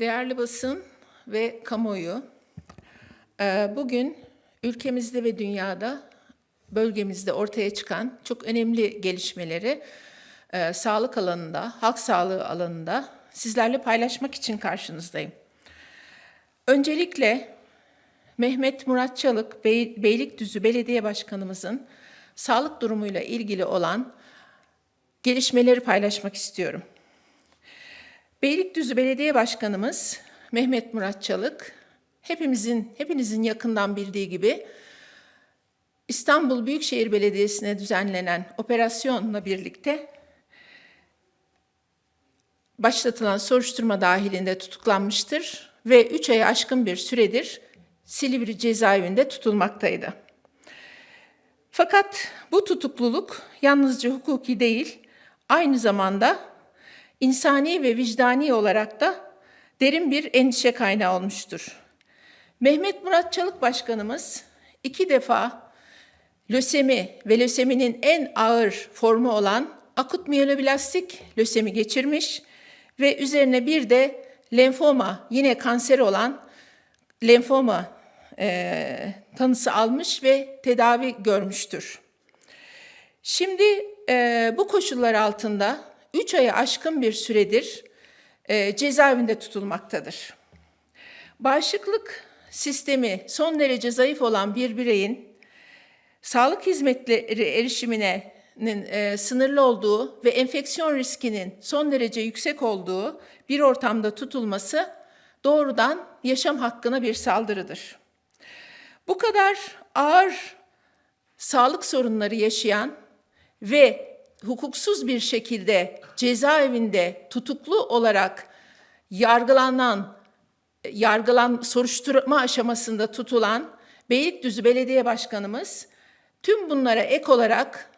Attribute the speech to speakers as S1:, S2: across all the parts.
S1: Değerli basın ve kamuoyu, e, bugün ülkemizde ve dünyada, bölgemizde ortaya çıkan çok önemli gelişmeleri e, sağlık alanında, halk sağlığı alanında sizlerle paylaşmak için karşınızdayım. Öncelikle Mehmet Murat Çalık, Bey, Beylikdüzü Belediye Başkanımızın sağlık durumuyla ilgili olan gelişmeleri paylaşmak istiyorum. Beylikdüzü Belediye Başkanımız Mehmet Murat Çalık, hepimizin, hepinizin yakından bildiği gibi İstanbul Büyükşehir Belediyesi'ne düzenlenen operasyonla birlikte başlatılan soruşturma dahilinde tutuklanmıştır ve 3 ayı aşkın bir süredir Silivri cezaevinde tutulmaktaydı. Fakat bu tutukluluk yalnızca hukuki değil, aynı zamanda insani ve vicdani olarak da derin bir endişe kaynağı olmuştur. Mehmet Murat Çalık Başkanımız iki defa lösemi ve löseminin en ağır formu olan akut miyeloblastik lösemi geçirmiş ve üzerine bir de lenfoma, yine kanser olan lenfoma e, tanısı almış ve tedavi görmüştür. Şimdi e, bu koşullar altında 3 ayı aşkın bir süredir e, cezaevinde tutulmaktadır. Bağışıklık sistemi son derece zayıf olan bir bireyin sağlık hizmetleri erişimine e, sınırlı olduğu ve enfeksiyon riskinin son derece yüksek olduğu bir ortamda tutulması doğrudan yaşam hakkına bir saldırıdır. Bu kadar ağır sağlık sorunları yaşayan ve hukuksuz bir şekilde cezaevinde tutuklu olarak yargılanan, yargılan soruşturma aşamasında tutulan Beylikdüzü Belediye Başkanımız tüm bunlara ek olarak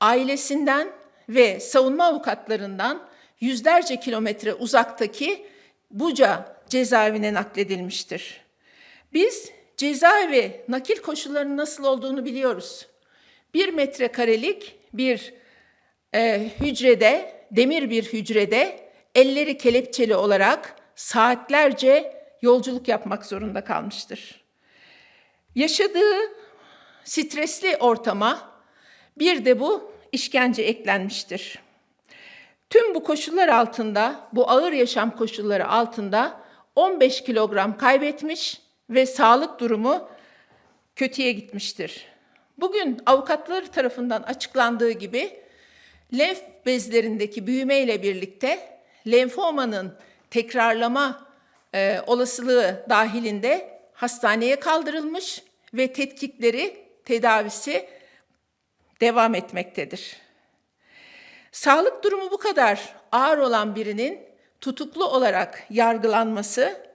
S1: ailesinden ve savunma avukatlarından yüzlerce kilometre uzaktaki Buca cezaevine nakledilmiştir. Biz cezaevi nakil koşullarının nasıl olduğunu biliyoruz. Bir metrekarelik bir e, hücrede, demir bir hücrede elleri kelepçeli olarak saatlerce yolculuk yapmak zorunda kalmıştır. Yaşadığı stresli ortama bir de bu işkence eklenmiştir. Tüm bu koşullar altında, bu ağır yaşam koşulları altında 15 kilogram kaybetmiş ve sağlık durumu kötüye gitmiştir. Bugün avukatları tarafından açıklandığı gibi lenf bezlerindeki büyüme ile birlikte lenfomanın tekrarlama e, olasılığı dahilinde hastaneye kaldırılmış ve tetkikleri, tedavisi devam etmektedir. Sağlık durumu bu kadar ağır olan birinin tutuklu olarak yargılanması,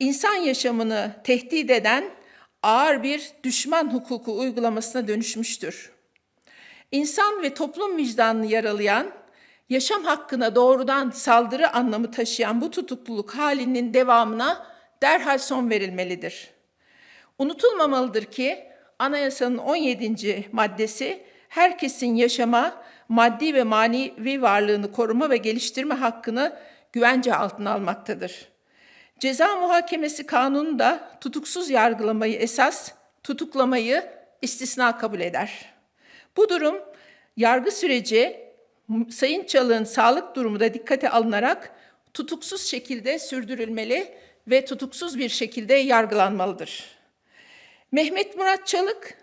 S1: insan yaşamını tehdit eden ağır bir düşman hukuku uygulamasına dönüşmüştür. İnsan ve toplum vicdanını yaralayan, yaşam hakkına doğrudan saldırı anlamı taşıyan bu tutukluluk halinin devamına derhal son verilmelidir. Unutulmamalıdır ki anayasanın 17. maddesi herkesin yaşama, maddi ve manevi varlığını koruma ve geliştirme hakkını güvence altına almaktadır. Ceza muhakemesi kanunu da tutuksuz yargılamayı esas, tutuklamayı istisna kabul eder. Bu durum yargı süreci Sayın Çalık'ın sağlık durumu da dikkate alınarak tutuksuz şekilde sürdürülmeli ve tutuksuz bir şekilde yargılanmalıdır. Mehmet Murat Çalık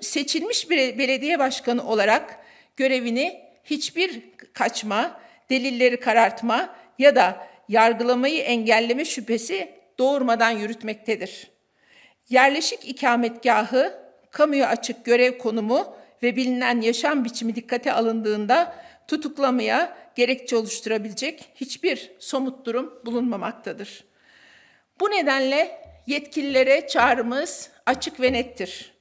S1: seçilmiş bir belediye başkanı olarak görevini hiçbir kaçma, delilleri karartma ya da yargılamayı engelleme şüphesi doğurmadan yürütmektedir. Yerleşik ikametgahı, kamuya açık görev konumu ve bilinen yaşam biçimi dikkate alındığında tutuklamaya gerekçe oluşturabilecek hiçbir somut durum bulunmamaktadır. Bu nedenle yetkililere çağrımız açık ve nettir.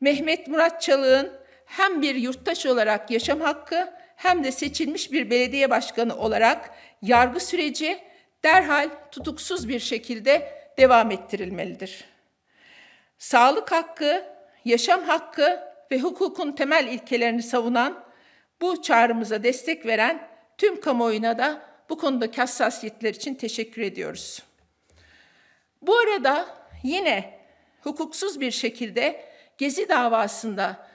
S1: Mehmet Murat Çalık'ın hem bir yurttaş olarak yaşam hakkı hem de seçilmiş bir belediye başkanı olarak yargı süreci derhal tutuksuz bir şekilde devam ettirilmelidir. Sağlık hakkı, yaşam hakkı ve hukukun temel ilkelerini savunan bu çağrımıza destek veren tüm kamuoyuna da bu konudaki hassasiyetler için teşekkür ediyoruz. Bu arada yine hukuksuz bir şekilde Gezi davasında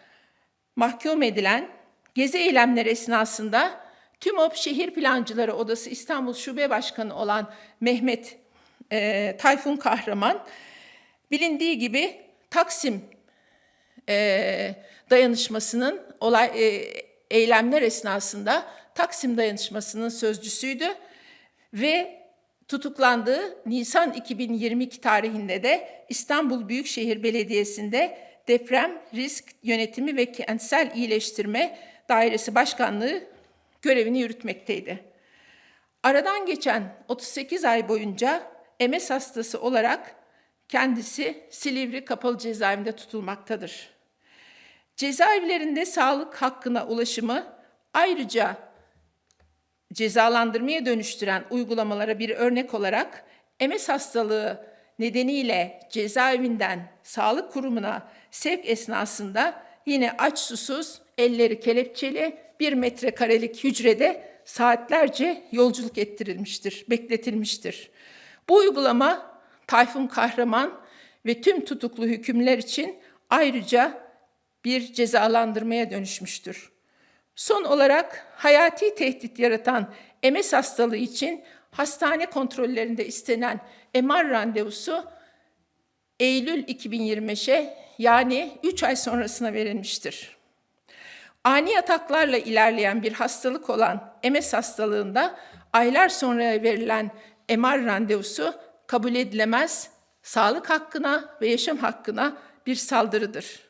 S1: mahkum edilen Gezi eylemleri esnasında TÜMOP Şehir Plancıları Odası İstanbul Şube Başkanı olan Mehmet e, Tayfun Kahraman bilindiği gibi Taksim e, dayanışmasının olay e, eylemler esnasında Taksim dayanışmasının sözcüsüydü ve tutuklandığı Nisan 2022 tarihinde de İstanbul Büyükşehir Belediyesi'nde Deprem Risk Yönetimi ve Kentsel İyileştirme Dairesi Başkanlığı görevini yürütmekteydi. Aradan geçen 38 ay boyunca MS hastası olarak kendisi Silivri Kapalı Cezaevinde tutulmaktadır. Cezaevlerinde sağlık hakkına ulaşımı ayrıca cezalandırmaya dönüştüren uygulamalara bir örnek olarak MS hastalığı nedeniyle cezaevinden sağlık kurumuna sevk esnasında yine aç susuz, elleri kelepçeli bir metrekarelik hücrede saatlerce yolculuk ettirilmiştir, bekletilmiştir. Bu uygulama Tayfun Kahraman ve tüm tutuklu hükümler için ayrıca bir cezalandırmaya dönüşmüştür. Son olarak hayati tehdit yaratan MS hastalığı için hastane kontrollerinde istenen MR randevusu Eylül 2025'e yani 3 ay sonrasına verilmiştir. Ani ataklarla ilerleyen bir hastalık olan MS hastalığında aylar sonra verilen MR randevusu kabul edilemez, sağlık hakkına ve yaşam hakkına bir saldırıdır.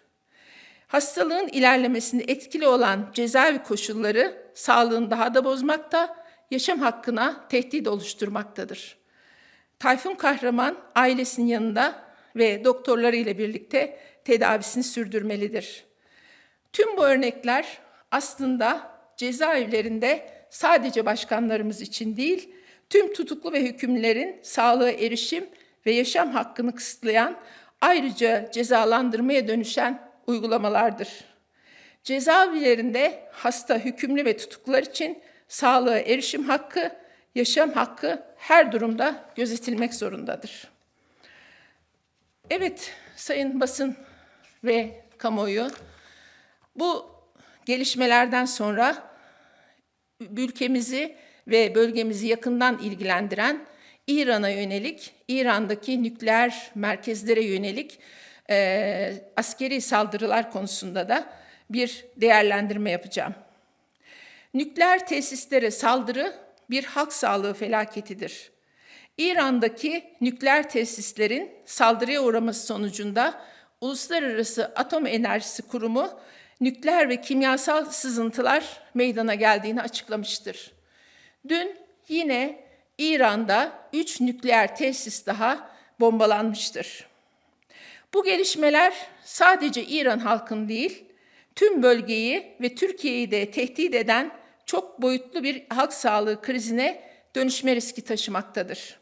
S1: Hastalığın ilerlemesinde etkili olan cezaevi koşulları sağlığını daha da bozmakta, yaşam hakkına tehdit oluşturmaktadır. Tayfun Kahraman ailesinin yanında ve doktorlarıyla birlikte tedavisini sürdürmelidir. Tüm bu örnekler aslında cezaevlerinde sadece başkanlarımız için değil, tüm tutuklu ve hükümlerin sağlığa erişim ve yaşam hakkını kısıtlayan, ayrıca cezalandırmaya dönüşen uygulamalardır. Cezaevlerinde hasta, hükümlü ve tutuklular için sağlığa erişim hakkı, yaşam hakkı her durumda gözetilmek zorundadır. Evet, sayın basın ve kamuoyu, bu gelişmelerden sonra ülkemizi ve bölgemizi yakından ilgilendiren İran'a yönelik, İran'daki nükleer merkezlere yönelik e, askeri saldırılar konusunda da bir değerlendirme yapacağım. Nükleer tesislere saldırı bir halk sağlığı felaketidir. İran'daki nükleer tesislerin saldırıya uğraması sonucunda Uluslararası Atom Enerjisi Kurumu nükleer ve kimyasal sızıntılar meydana geldiğini açıklamıştır. Dün yine İran'da üç nükleer tesis daha bombalanmıştır. Bu gelişmeler sadece İran halkını değil, tüm bölgeyi ve Türkiye'yi de tehdit eden çok boyutlu bir halk sağlığı krizine dönüşme riski taşımaktadır.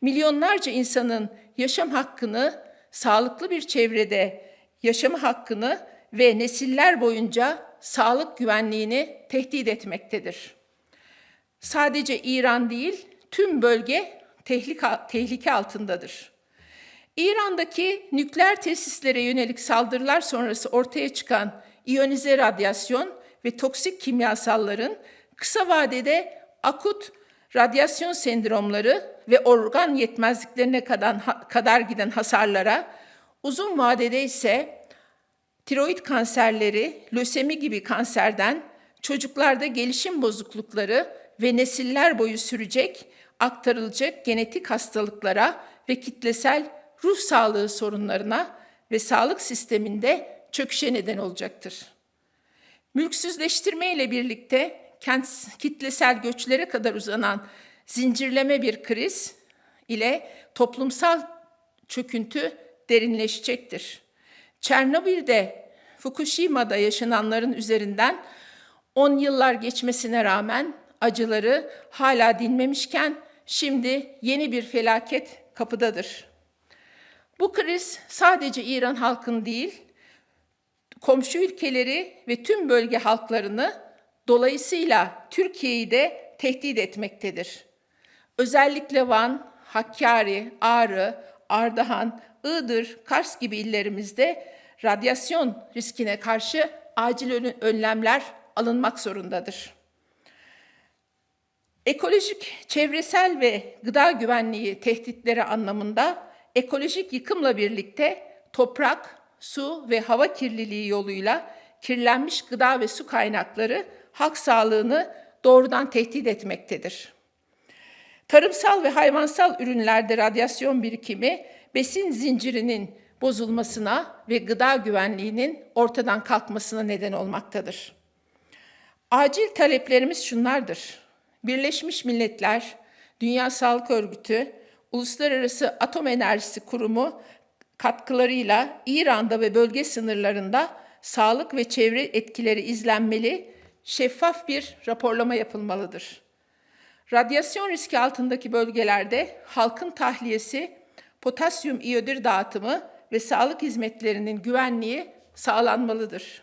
S1: Milyonlarca insanın yaşam hakkını, sağlıklı bir çevrede yaşama hakkını ve nesiller boyunca sağlık güvenliğini tehdit etmektedir. Sadece İran değil, tüm bölge tehlike, tehlike altındadır. İran'daki nükleer tesislere yönelik saldırılar sonrası ortaya çıkan iyonize radyasyon ve toksik kimyasalların kısa vadede akut radyasyon sendromları ve organ yetmezliklerine kadar, giden hasarlara, uzun vadede ise tiroid kanserleri, lösemi gibi kanserden, çocuklarda gelişim bozuklukları ve nesiller boyu sürecek, aktarılacak genetik hastalıklara ve kitlesel ruh sağlığı sorunlarına ve sağlık sisteminde çöküşe neden olacaktır. Mülksüzleştirme ile birlikte kent kitlesel göçlere kadar uzanan zincirleme bir kriz ile toplumsal çöküntü derinleşecektir. Çernobil'de, Fukushima'da yaşananların üzerinden 10 yıllar geçmesine rağmen acıları hala dinmemişken şimdi yeni bir felaket kapıdadır. Bu kriz sadece İran halkın değil, komşu ülkeleri ve tüm bölge halklarını dolayısıyla Türkiye'yi de tehdit etmektedir. Özellikle Van, Hakkari, Ağrı, Ardahan, Iğdır, Kars gibi illerimizde radyasyon riskine karşı acil ön- önlemler alınmak zorundadır. Ekolojik, çevresel ve gıda güvenliği tehditleri anlamında ekolojik yıkımla birlikte toprak, su ve hava kirliliği yoluyla kirlenmiş gıda ve su kaynakları halk sağlığını doğrudan tehdit etmektedir. Tarımsal ve hayvansal ürünlerde radyasyon birikimi besin zincirinin bozulmasına ve gıda güvenliğinin ortadan kalkmasına neden olmaktadır. Acil taleplerimiz şunlardır. Birleşmiş Milletler, Dünya Sağlık Örgütü, Uluslararası Atom Enerjisi Kurumu katkılarıyla İran'da ve bölge sınırlarında sağlık ve çevre etkileri izlenmeli, şeffaf bir raporlama yapılmalıdır. Radyasyon riski altındaki bölgelerde halkın tahliyesi, potasyum iyodür dağıtımı ve sağlık hizmetlerinin güvenliği sağlanmalıdır.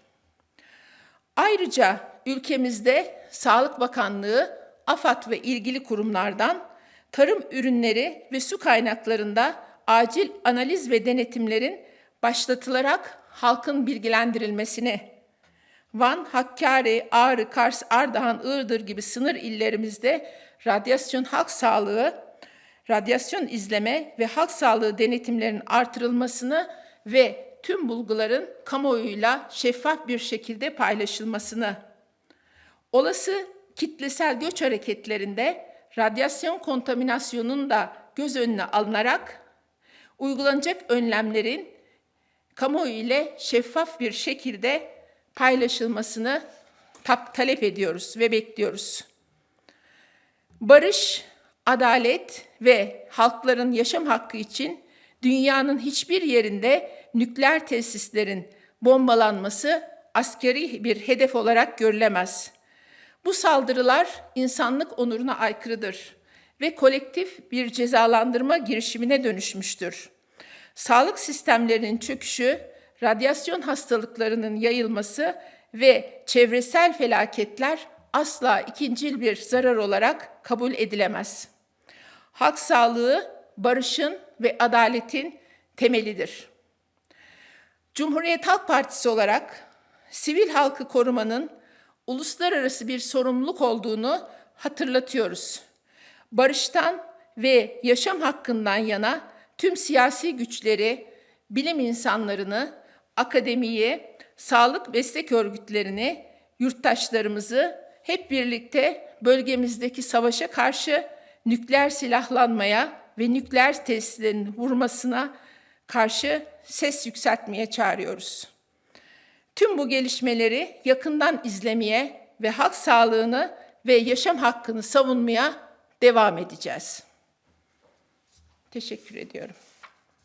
S1: Ayrıca ülkemizde Sağlık Bakanlığı, AFAD ve ilgili kurumlardan tarım ürünleri ve su kaynaklarında acil analiz ve denetimlerin başlatılarak halkın bilgilendirilmesini, Van, Hakkari, Ağrı, Kars, Ardahan, Iğdır gibi sınır illerimizde radyasyon halk sağlığı, radyasyon izleme ve halk sağlığı denetimlerinin artırılmasını ve tüm bulguların kamuoyuyla şeffaf bir şekilde paylaşılmasını, olası kitlesel göç hareketlerinde radyasyon kontaminasyonunun da göz önüne alınarak uygulanacak önlemlerin kamuoyu ile şeffaf bir şekilde paylaşılmasını talep ediyoruz ve bekliyoruz. Barış, adalet ve halkların yaşam hakkı için dünyanın hiçbir yerinde nükleer tesislerin bombalanması askeri bir hedef olarak görülemez. Bu saldırılar insanlık onuruna aykırıdır ve kolektif bir cezalandırma girişimine dönüşmüştür. Sağlık sistemlerinin çöküşü, radyasyon hastalıklarının yayılması ve çevresel felaketler asla ikincil bir zarar olarak kabul edilemez. Halk sağlığı barışın ve adaletin temelidir. Cumhuriyet Halk Partisi olarak sivil halkı korumanın uluslararası bir sorumluluk olduğunu hatırlatıyoruz. Barıştan ve yaşam hakkından yana tüm siyasi güçleri, bilim insanlarını, akademiyi, sağlık meslek örgütlerini, yurttaşlarımızı hep birlikte bölgemizdeki savaşa karşı nükleer silahlanmaya ve nükleer tesislerin vurmasına karşı ses yükseltmeye çağırıyoruz. Tüm bu gelişmeleri yakından izlemeye ve halk sağlığını ve yaşam hakkını savunmaya devam edeceğiz. Teşekkür ediyorum.